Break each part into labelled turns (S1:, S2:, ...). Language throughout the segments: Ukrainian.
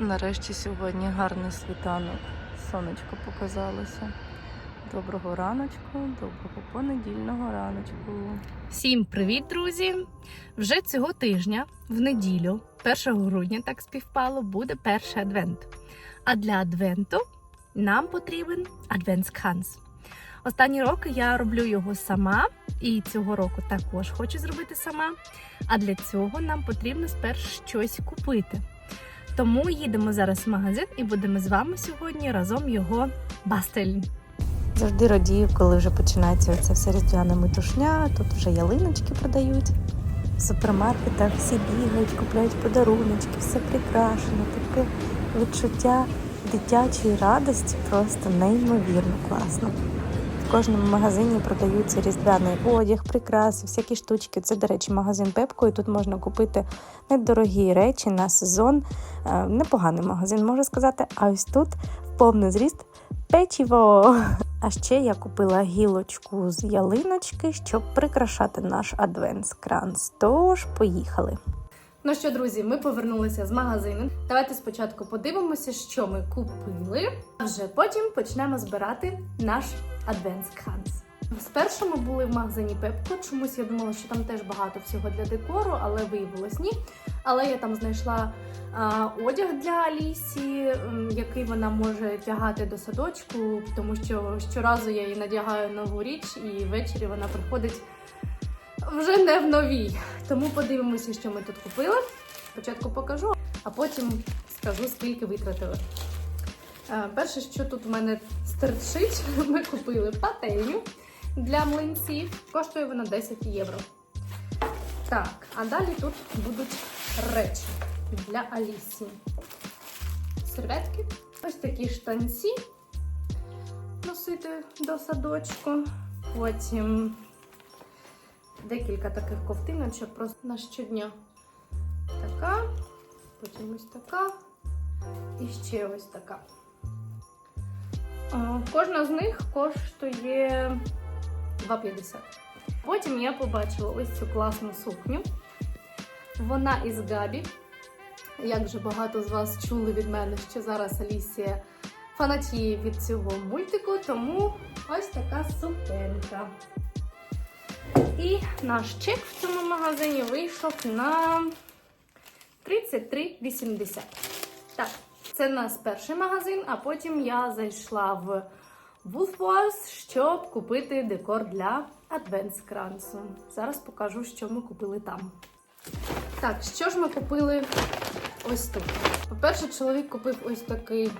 S1: Нарешті сьогодні гарний світанок. Сонечко показалося. Доброго раночку, доброго понедільного раночку.
S2: Всім привіт, друзі! Вже цього тижня, в неділю, 1 грудня, так співпало, буде перший адвент. А для адвенту нам потрібен адвентскранц. Останні роки я роблю його сама, і цього року також хочу зробити сама. А для цього нам потрібно спершу щось купити. Тому їдемо зараз в магазин і будемо з вами сьогодні разом його бастель.
S1: Завжди радію, коли вже починається оця вся різдвяна метушня. Тут вже ялиночки продають. В супермаркетах всі бігають, купляють подаруночки, все прикрашено. Таке відчуття дитячої радості просто неймовірно класно. В кожному магазині продаються різдвяний одяг, прикраси, всякі штучки. Це, до речі, магазин Пепко, і тут можна купити недорогі речі на сезон. Е, Непоганий магазин, можу сказати. А ось тут в повний зріст печиво. А ще я купила гілочку з ялиночки, щоб прикрашати наш адвентскранц. Тож поїхали.
S2: Ну що, друзі, ми повернулися з магазину. Давайте спочатку подивимося, що ми купили, а вже потім почнемо збирати наш адвентскранц. Спершу ми були в магазині Пепко. Чомусь я думала, що там теж багато всього для декору, але виявилось ні. Але я там знайшла одяг для Алісі, який вона може тягати до садочку, тому що щоразу я їй надягаю нову річ, і ввечері вона приходить вже не в новій. Тому подивимося, що ми тут купили. Спочатку покажу, а потім скажу, скільки витратили. Е, Перше, що тут в мене стерчить, ми купили пательню для млинців. Коштує вона 10 євро. Так, а далі тут будуть речі для Алісі. Серветки, ось такі штанці носити до садочку. Потім декілька таких ковтиночок просто на щодня. Така, потім ось така і ще ось така. Кожна з них коштує 2,50. Потім я побачила ось цю класну сукню. Вона із Габі. Як же багато з вас чули від мене, що зараз Алісія фанатіє від цього мультику, тому ось така сукенка. І наш чек в цьому магазині вийшов на 33,80. Так, це у нас перший магазин, а потім я зайшла в Woolworths, щоб купити декор для адвентскранцу. Зараз покажу, що ми купили там. Так, що ж ми купили ось тут? По-перше, чоловік купив ось такий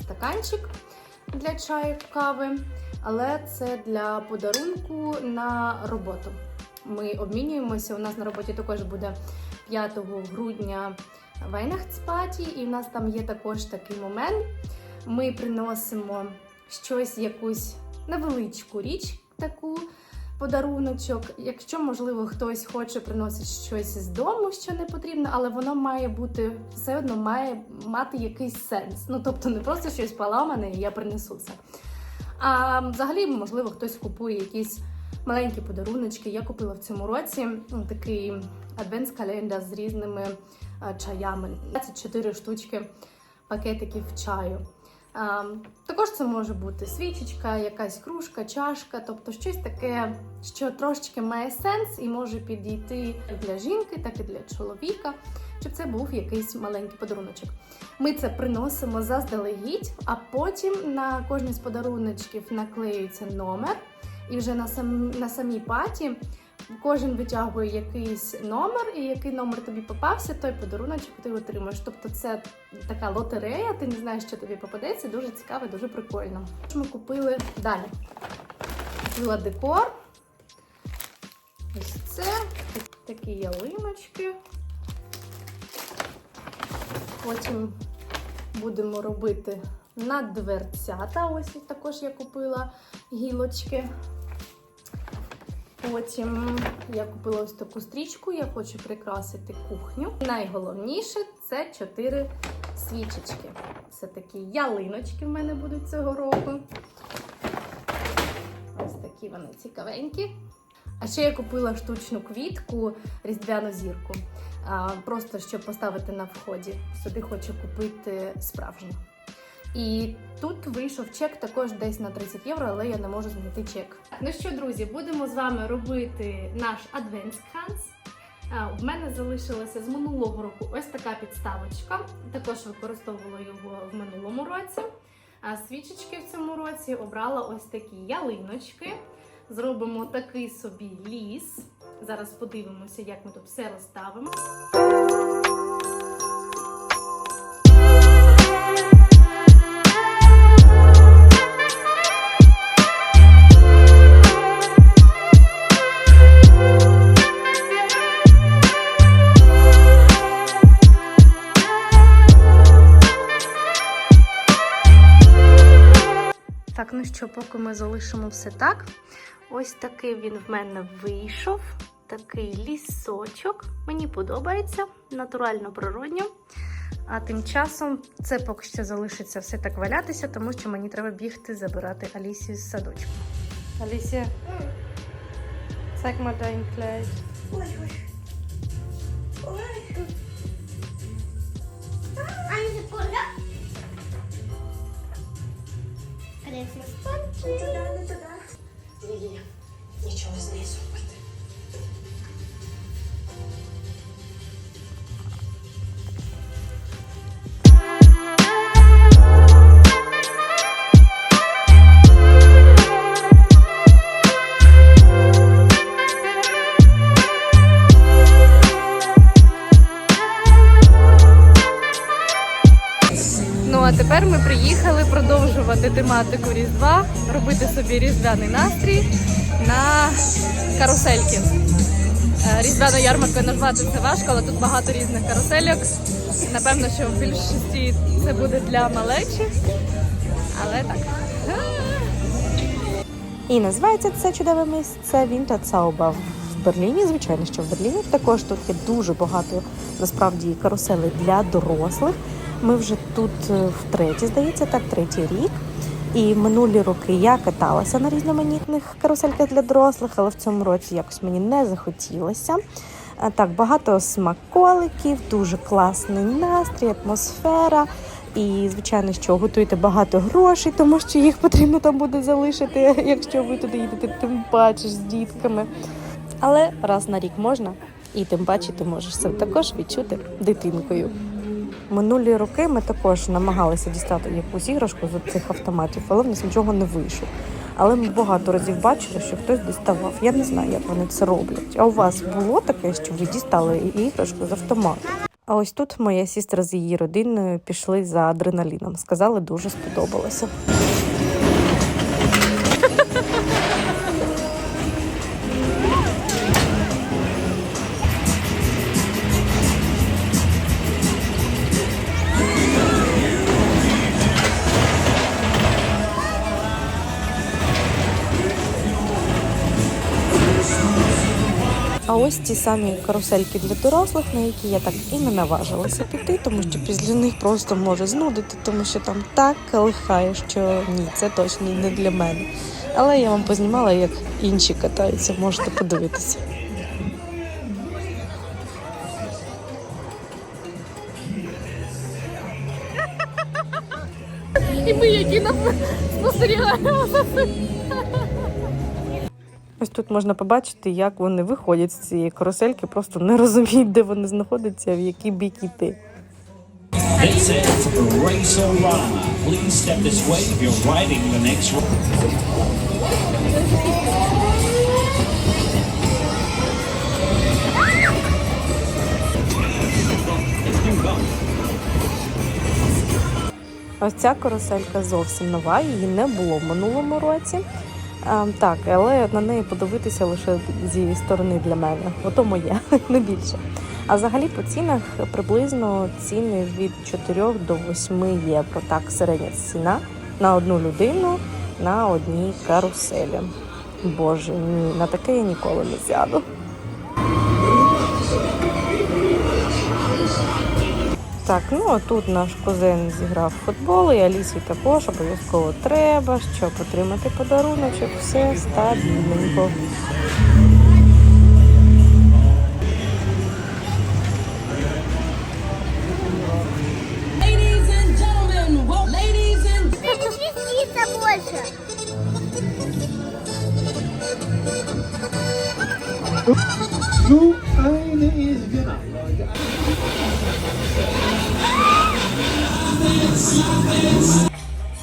S2: стаканчик для чаю кави, але це для подарунку на роботу. Ми обмінюємося. У нас на роботі також буде 5 грудня Weihnachtsparty, і в нас там є також такий момент. Ми приносимо щось, якусь невеличку річ, таку подаруночок. Якщо, можливо, хтось хоче приносити щось з дому, що не потрібно, але воно має бути все одно має мати якийсь сенс. Ну тобто не просто щось поламане, і я принесу це. А взагалі, можливо, хтось купує якісь маленькі подаруночки. Я купила в цьому році ну, такий адвентс-календар з різними чаями. 24 штучки пакетиків чаю. А, також це може бути свічечка, якась кружка, чашка, тобто щось таке, що трошечки має сенс і може підійти як для жінки, так і для чоловіка, щоб це був якийсь маленький подаруночок. Ми це приносимо заздалегідь, а потім на кожний з подаруночків наклеюється номер, і вже на самій паті кожен витягує якийсь номер, і який номер тобі попався, той подаруночок ти отримаєш. Тобто це така лотерея, ти не знаєш, що тобі попадеться. Дуже цікаво, дуже прикольно. Ми купили далі? Купила декор. Ось це такі ялиночки. Потім будемо робити на дверцята. Ось також я купила гілочки. Потім я купила ось таку стрічку, я хочу прикрасити кухню. Найголовніше це чотири свічечки. Це такі ялиночки в мене будуть цього року. Ось такі вони цікавенькі. А ще я купила штучну квітку, різдвяну зірку. просто щоб поставити на вході. Собі хочу купити справжню. І тут вийшов чек також десь на 30 євро, але я не можу знайти чек. Ну що, друзі, будемо з вами робити наш адвентскранц. А, В мене залишилася з минулого року ось така підставочка. Також використовувала його в минулому році. А свічечки в цьому році обрала ось такі ялиночки. Зробимо такий собі ліс. Зараз подивимося, як ми тут все розставимо. Ну ми залишимо все так. Ось такий він в мене вийшов. Такий лісочок. Мені подобається, натурально природньо. А тим часом це поки що залишиться все так валятися, тому що мені треба бігти забирати Алісію з садочку. Алісія, zeig mal dein
S3: Туди, не туди. Ні, нічого з нею зробити.
S2: Собі різдвяний настрій на карусельки. Е, Різдвяну ярмаркою назвати це важко, але тут багато різних карусельок. Напевно, що в більшості це буде для малечі. Але так.
S1: І називається це чудове місце Вінтерцауба в Берліні. Звичайно, що в Берліні також тут є дуже багато насправді каруселей для дорослих. Ми вже тут е, втретє, здається, так, третій рік. І минулі роки я каталася на різноманітних карусельках для дорослих, але в цьому році якось мені не захотілося. Так, багато смаколиків, дуже класний настрій, атмосфера. І, звичайно, що готуєте багато грошей, тому що їх потрібно там буде залишити, якщо ви туди їдете, тим паче з дітками. Але раз на рік можна, і тим паче ти можеш це також відчути дитинкою. Минулі роки ми також намагалися дістати якусь іграшку з цих автоматів, але в нас нічого не вийшло. Але ми багато разів бачили, що хтось діставав. Я не знаю, як вони це роблять. А у вас було таке, що ви дістали іграшку з автомату? А ось тут моя сістра з її родиною пішли за адреналіном. Сказали, дуже сподобалося. А ось ті самі карусельки для дорослих, на які я так і не наважилася піти, тому що після них просто може знудити, тому що там так лихає, що ні, це точно не для мене. Але я вам познімала, як інші катаються, можете подивитися.
S2: І ми, які нас спостерігаємо.
S1: Ось тут можна побачити, як вони виходять з цієї карусельки, просто не розуміють, де вони знаходяться, в який бік
S4: row.
S1: Ось ця каруселька зовсім нова, її не було в минулому році. А, так, але на неї подивитися лише зі сторони для мене. Ото моє, не більше. А взагалі по цінах приблизно ціни від 4 до 8 євро. Так, середня ціна на одну людину на одній каруселі. Боже, ні, на таке я ніколи не сяду. Так, ну а тут наш кузен зіграв футбол, і Алісі також обов'язково треба, щоб отримати подаруночок. Все стабільненько.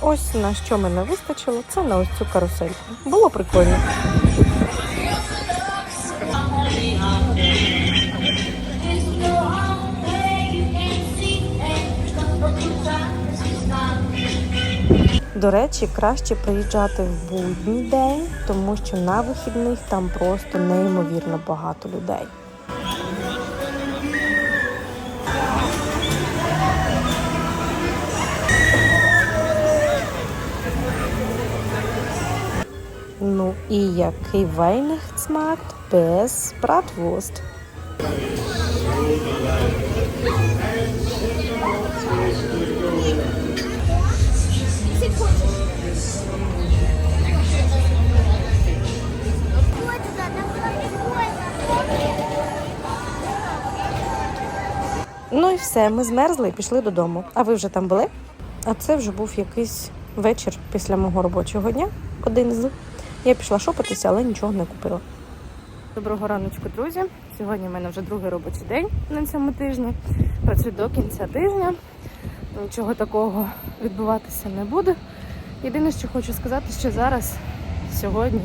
S2: Ось на що мене вистачило, це на ось цю карусельку. Було прикольно. До речі, краще приїжджати в будній день, тому що на вихідних там просто неймовірно багато людей. І який Weihnachtsmarkt без
S3: прикольно.
S2: Ну і все, ми змерзли і пішли додому. А ви вже там були? А це вже був якийсь вечір після мого робочого дня. Один з. Я пішла шопитися, але нічого не купила. Доброго раночку, друзі. Сьогодні в мене вже другий робочий день на цьому тижні. Працюю до кінця тижня. Нічого такого відбуватися не буде. Єдине, що хочу сказати, що зараз, сьогодні,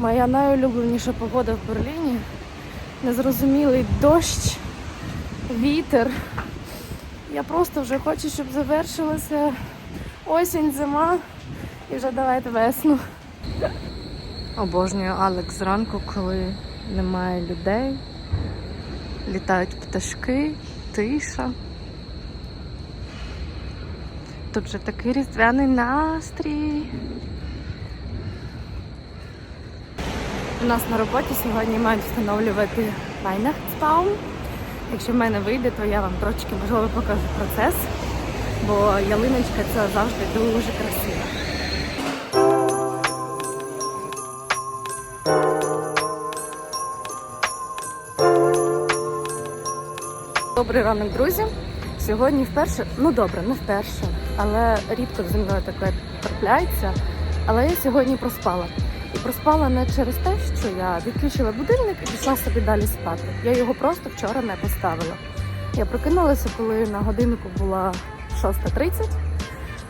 S2: моя найулюбленіша погода в Берліні. Незрозумілий дощ, вітер. Я просто вже хочу, щоб завершилася осінь, зима і вже давайте весну. Обожнюю Алекс зранку, коли немає людей, літають пташки, тиша. Тут вже такий різдвяний настрій. У нас на роботі сьогодні мають встановлювати Weihnachtsbaum. Якщо в мене вийде, то я вам трошки можливо покажу процес, бо ялиночка це завжди дуже красиво. Добрий ранок, друзі. Сьогодні вперше, ну добре, не вперше, але рідко зі мною таке трапляється. Але я сьогодні проспала. І проспала не через те, що я відключила будильник і пішла собі далі спати. Я його просто вчора не поставила. Я прокинулася, коли на годиннику була 6.30,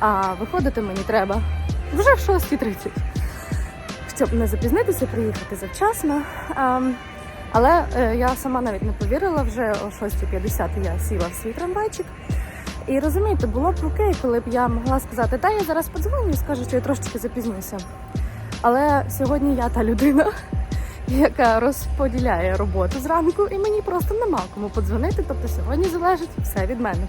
S2: а виходити мені треба вже в 6.30. Щоб не запізнитися, приїхати завчасно. Але е, я сама навіть не повірила, вже о 6.50 я сіла в свій трамвайчик. І розумієте, було б окей, коли б я могла сказати, та я зараз подзвоню і скажу, що я трошечки запізнюся. Але сьогодні я та людина, яка розподіляє роботу зранку, і мені просто нема кому подзвонити. Тобто сьогодні залежить все від мене.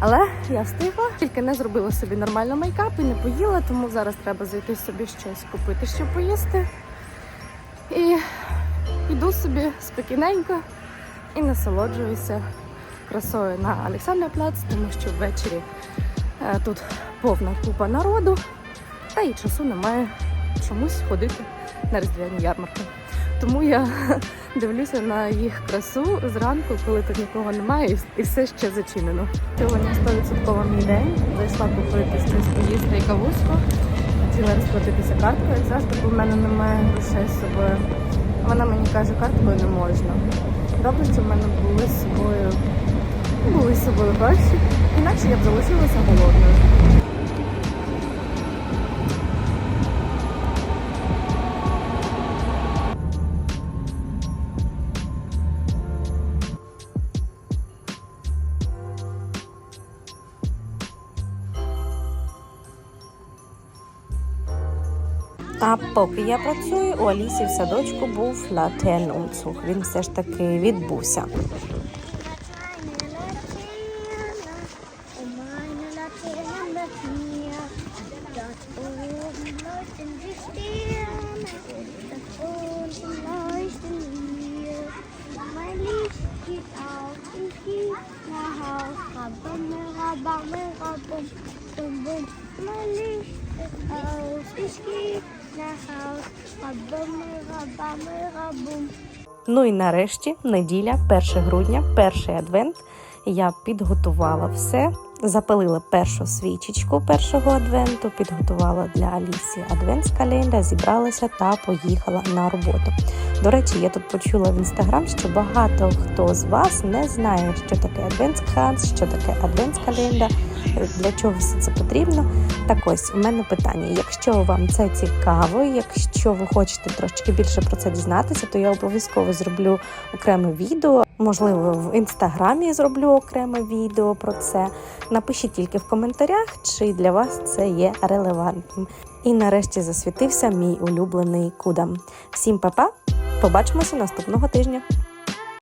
S2: Але я встигла, тільки не зробила собі нормально мейкап і не поїла, тому зараз треба зайти собі щось купити, що поїсти. І йду собі спокійненько і насолоджуюся красою на Олександрпляц, тому що ввечері е, тут повна купа народу, та і часу немає чомусь ходити на різдвяні ярмарки. Тому я дивлюся на їх красу зранку, коли тут нікого немає і все ще зачинено. Сьогодні 100% мій день. Зайшла купити щось поїсти і кавуску. Хотіла розплатитися карткою, як завжди, бо в мене немає грошей з собою. Вона мені каже, карткою не можна. Добре, що в мене були з собою, були з собою гроші, інакше я б залишилася голодною. А поки я працюю, у Алісі в садочку був латен-умцуг. Він все ж таки відбувся.
S3: Auf, ich geh nach Haus, rabamme, rabamme, rabum, bum, bum.
S2: Ну і нарешті неділя, 1 грудня, перший адвент. Я підготувала все
S1: Запалила першу свічечку першого адвенту, підготувала для Алісі адвентс-календар, зібралася та поїхала на роботу. До речі, я тут почула в інстаграм, що багато хто з вас не знає, що таке адвентс-кранц, що таке адвентс-календар, для чого все це потрібно. Так ось у мене питання: якщо вам це цікаво, якщо ви хочете трошки більше про це дізнатися, то я обов'язково зроблю окреме відео. Можливо, в інстаграмі зроблю окреме відео про це. Напишіть тільки в коментарях, чи для вас це є релевантним. І нарешті засвітився мій улюблений кудам. Всім па-па! Побачимося наступного тижня.